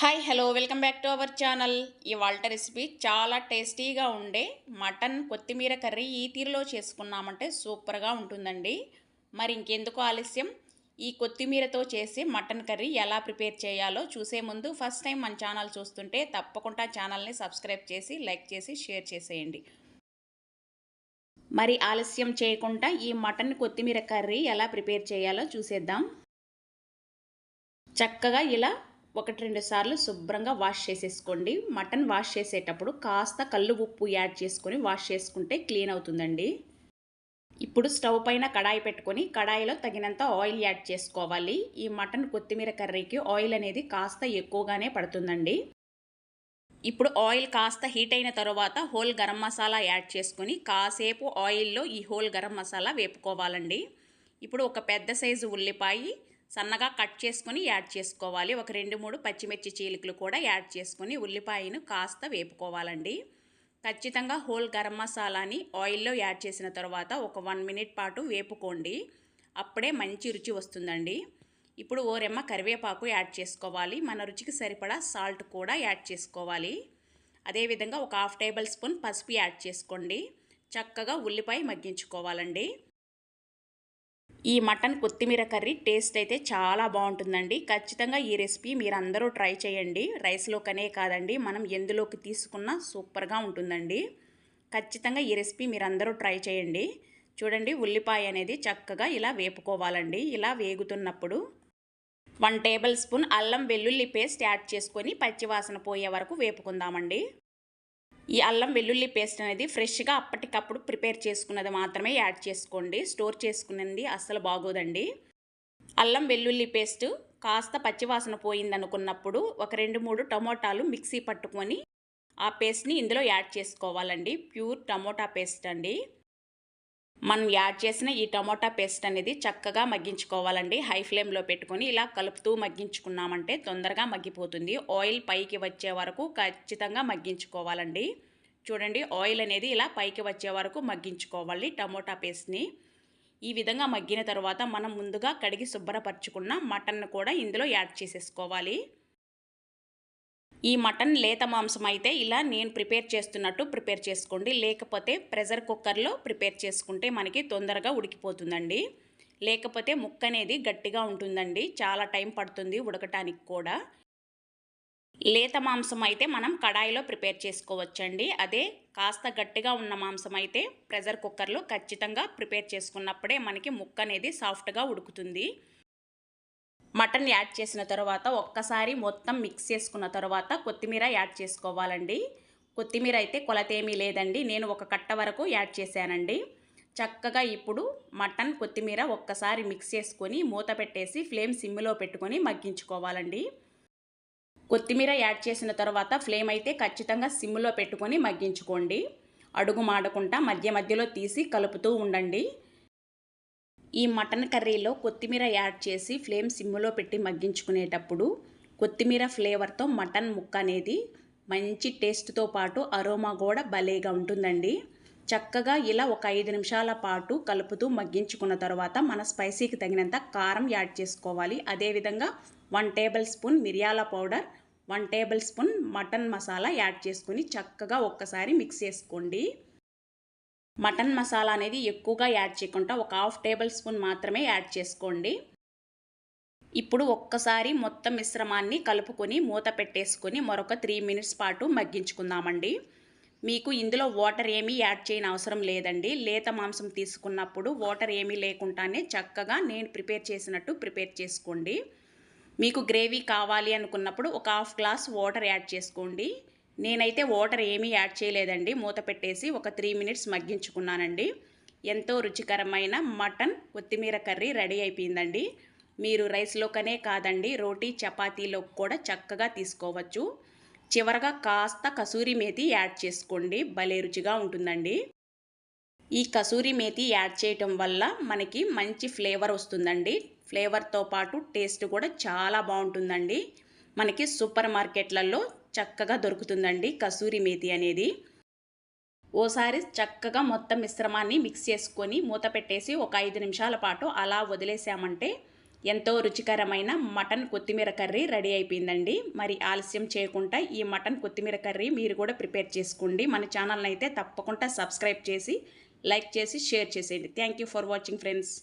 Hi hello welcome back to our channel. ఇవాళ recipe చాలా టేస్టీగా ఉండే మటన్ కొత్తిమీర కర్రీ ఈ తీరులో చేసుకున్నామంటే సూపర్గా ఉంటుందండి. మరి ఇంకెందుకు ఆలస్యం? ఈ కొత్తిమీరతో చేసి మటన్ కర్రీ ఎలా ప్రిపేర్ చేయాలో చూసే ముందు ఫస్ట్ టైం మన ఛానల్ చూస్తుంటే తప్పకుండా ఛానల్ని సబ్స్క్రైబ్ చేసి లైక్ చేసి షేర్ చేసేయండి. మరి ఆలస్యం చేయకుండా ఈ మటన్ కొత్తిమీర కర్రీ ఎలా ప్రిపేర్ చేయాలో చూసేద్దాం. చక్కగా ఇలా ఒకటి రెండు సార్లు శుభ్రంగా వాష్ చేసేసుకోండి. మటన్ వాష్ చేసేటప్పుడు కాస్త కళ్ళు ఉప్పు యాడ్ చేసుకొని వాష్ చేసుకుంటే క్లీన్ అవుతుందండి. ఇప్పుడు స్టవ్ పైన కడాయి పెట్టుకొని కడాయిలో తగినంత ఆయిల్ యాడ్ చేసుకోవాలి. ఈ మటన్ కొత్తిమీర కర్రీకి ఆయిల్ అనేది కాస్త ఎక్కువగానే పడుతుందండి. ఇప్పుడు ఆయిల్ కాస్త హీట్ అయిన తర్వాత హోల్ గరం మసాలా యాడ్ చేసుకొని కాసేపు ఆయిల్లో ఈ హోల్ గరం మసాలా వేపుకోవాలండి. ఇప్పుడు ఒక పెద్ద సైజు ఉల్లిపాయ సన్నగా కట్ చేసుకొని యాడ్ చేసుకోవాలి. ఒక రెండు మూడు పచ్చిమిర్చి చీలికలు కూడా యాడ్ చేసుకొని ఉల్లిపాయను కాస్త వేపుకోవాలండి. ఖచ్చితంగా హోల్ గరం మసాలాని ఆయిల్లో యాడ్ చేసిన తర్వాత ఒక వన్ మినిట్ పాటు వేపుకోండి. అప్పుడే మంచి రుచి వస్తుందండి. ఇప్పుడు ఓ రెమ్మ కరివేపాకు యాడ్ చేసుకోవాలి. మన రుచికి సరిపడా సాల్ట్ కూడా యాడ్ చేసుకోవాలి. అదేవిధంగా ఒక హాఫ్ టేబుల్ స్పూన్ పసుపు యాడ్ చేసుకోండి. చక్కగా ఉల్లిపాయ మగ్గించుకోవాలండి. ఈ మటన్ కొత్తిమీర కర్రీ టేస్ట్ అయితే చాలా బాగుంటుందండి. ఖచ్చితంగా ఈ రెసిపీ మీరందరూ ట్రై చేయండి. రైస్లోకనే కాదండి మనం ఎందులోకి తీసుకున్నా సూపర్గా ఉంటుందండి. ఖచ్చితంగా ఈ రెసిపీ మీరందరూ ట్రై చేయండి. చూడండి ఉల్లిపాయ అనేది చక్కగా ఇలా వేపుకోవాలండి. ఇలా వేగుతున్నప్పుడు వన్ టేబుల్ స్పూన్ అల్లం వెల్లుల్లి పేస్ట్ యాడ్ చేసుకొని పచ్చివాసన పోయే వరకు వేపుకుందామండి. ఈ అల్లం వెల్లుల్లి పేస్ట్ అనేది ఫ్రెష్గా అప్పటికప్పుడు ప్రిపేర్ చేసుకున్నది మాత్రమే యాడ్ చేసుకోండి. స్టోర్ చేసుకున్నది అస్సలు బాగోదండి. అల్లం వెల్లుల్లి పేస్ట్ కాస్త పచ్చివాసన పోయిందనుకున్నప్పుడు ఒక రెండు మూడు టమోటాలు మిక్సీ పట్టుకొని ఆ పేస్ట్ని ఇందులో యాడ్ చేసుకోవాలండి. ప్యూర్ టమోటా పేస్ట్ అండి. మనం యాడ్ చేసిన ఈ టమోటా పేస్ట్ అనేది చక్కగా మగ్గించుకోవాలండి. హై ఫ్లేమ్లో పెట్టుకొని ఇలా కలుపుతూ మగ్గించుకున్నామంటే తొందరగా మగ్గిపోతుంది. ఆయిల్ పైకి వచ్చే వరకు ఖచ్చితంగా మగ్గించుకోవాలండి. చూడండి ఆయిల్ అనేది ఇలా పైకి వచ్చే వరకు మగ్గించుకోవాలి టమోటా పేస్ట్ని. ఈ విధంగా మగ్గిన తర్వాత మనం ముందుగా కడిగి శుభ్రపరచుకున్న మటన్ కూడా ఇందులో యాడ్ చేసేసుకోవాలి. ఈ మటన్ లేత మాంసం అయితే ఇలా నేను ప్రిపేర్ చేస్తున్నట్టు ప్రిపేర్ చేసుకోండి. లేకపోతే ప్రెషర్ కుక్కర్లో ప్రిపేర్ చేసుకుంటే మనకి తొందరగా ఉడికిపోతుందండి. లేకపోతే ముక్క అనేది గట్టిగా ఉంటుందండి. చాలా టైం పడుతుంది ఉడకటానికి కూడా. లేత మాంసం అయితే మనం కడాయిలో ప్రిపేర్ చేసుకోవచ్చండి. అదే కాస్త గట్టిగా ఉన్న మాంసం అయితే ప్రెషర్ కుక్కర్లో ఖచ్చితంగా ప్రిపేర్ చేసుకున్నప్పుడే మనకి ముక్క అనేది సాఫ్ట్గా ఉడుకుతుంది. మటన్ యాడ్ చేసిన తర్వాత ఒక్కసారి మొత్తం మిక్స్ చేసుకున్న తర్వాత కొత్తిమీర యాడ్ చేసుకోవాలండి. కొత్తిమీర అయితే కొలత ఏమీ లేదండి. నేను ఒక కట్ట వరకు యాడ్ చేశానండి. చక్కగా ఇప్పుడు మటన్ కొత్తిమీర ఒక్కసారి మిక్స్ చేసుకొని మూత పెట్టేసి ఫ్లేమ్ సిమ్లో పెట్టుకొని మగ్గించుకోవాలండి. కొత్తిమీర యాడ్ చేసిన తర్వాత ఫ్లేమ్ అయితే ఖచ్చితంగా సిమ్లో పెట్టుకొని మగ్గించుకోండి. అడుగు మాడకుండా మధ్య మధ్యలో తీసి కలుపుతూ ఉండండి. ఈ మటన్ కర్రీలో కొత్తిమీర యాడ్ చేసి ఫ్లేమ్ సిమ్లో పెట్టి మగ్గించుకునేటప్పుడు కొత్తిమీర ఫ్లేవర్తో మటన్ ముక్క అనేది మంచి టేస్ట్తో పాటు అరోమా కూడా భలేగా ఉంటుందండి. చక్కగా ఇలా ఒక ఐదు నిమిషాల పాటు కలుపుతూ మగ్గించుకున్న తర్వాత మన స్పైసీకి తగినంత కారం యాడ్ చేసుకోవాలి. అదేవిధంగా వన్ టేబుల్ స్పూన్ మిరియాల powder one tablespoon mutton masala add చేసుకుని చక్కగా ఒక్కసారి మిక్స్ చేసుకోండి. మటన్ మసాలా అనేది ఎక్కువగా యాడ్ చేయకుండా ఒక హాఫ్ టేబుల్ స్పూన్ మాత్రమే యాడ్ చేసుకోండి. ఇప్పుడు ఒక్కసారి మొత్తం మిశ్రమాన్ని కలుపుకొని మూత పెట్టేసుకొని మరొక త్రీ మినిట్స్ పాటు మగ్గించుకుందామండి. మీకు ఇందులో వాటర్ ఏమీ యాడ్ చేయని అవసరం లేదండి. లేత మాంసం తీసుకున్నప్పుడు వాటర్ ఏమీ లేకుండానే చక్కగా నేను ప్రిపేర్ చేసినట్టు ప్రిపేర్ చేసుకోండి. మీకు గ్రేవీ కావాలి అనుకున్నప్పుడు ఒక హాఫ్ గ్లాస్ వాటర్ యాడ్ చేసుకోండి. నేనైతే వాటర్ ఏమీ యాడ్ చేయలేదండి. మూత పెట్టేసి ఒక త్రీ మినిట్స్ మగ్గించుకున్నానండి. ఎంతో రుచికరమైన మటన్ కొత్తిమీర కర్రీ రెడీ అయిపోయిందండి. మీరు రైస్లోకనే కాదండి రోటీ చపాతీలో కూడా చక్కగా తీసుకోవచ్చు. చివరగా కాస్త కసూరి మేతి యాడ్ చేసుకోండి. భలే రుచిగా ఉంటుందండి. ఈ కసూరి మేతి యాడ్ చేయటం వల్ల మనకి మంచి ఫ్లేవర్ వస్తుందండి. ఫ్లేవర్తో పాటు టేస్ట్ కూడా చాలా బాగుంటుందండి. మనకి సూపర్ మార్కెట్లలో చక్కగా దొరుకుతుందండి కసూరి మేతి అనేది. ఓసారి చక్కగా మొత్తం మిశ్రమాన్ని మిక్స్ చేసుకొని మూత పెట్టేసి ఒక ఐదు నిమిషాల పాటు అలా వదిలేసామంటే ఎంతో రుచికరమైన మటన్ కొత్తిమీర కర్రీ రెడీ అయిపోయిందండి. మరి ఆలస్యం చేయకుండా ఈ మటన్ కొత్తిమీర కర్రీ మీరు కూడా ప్రిపేర్ చేసుకోండి. మన ఛానల్ని అయితే తప్పకుండా సబ్స్క్రైబ్ చేసి లైక్ చేసి షేర్ చేసేయండి. Thank you for watching friends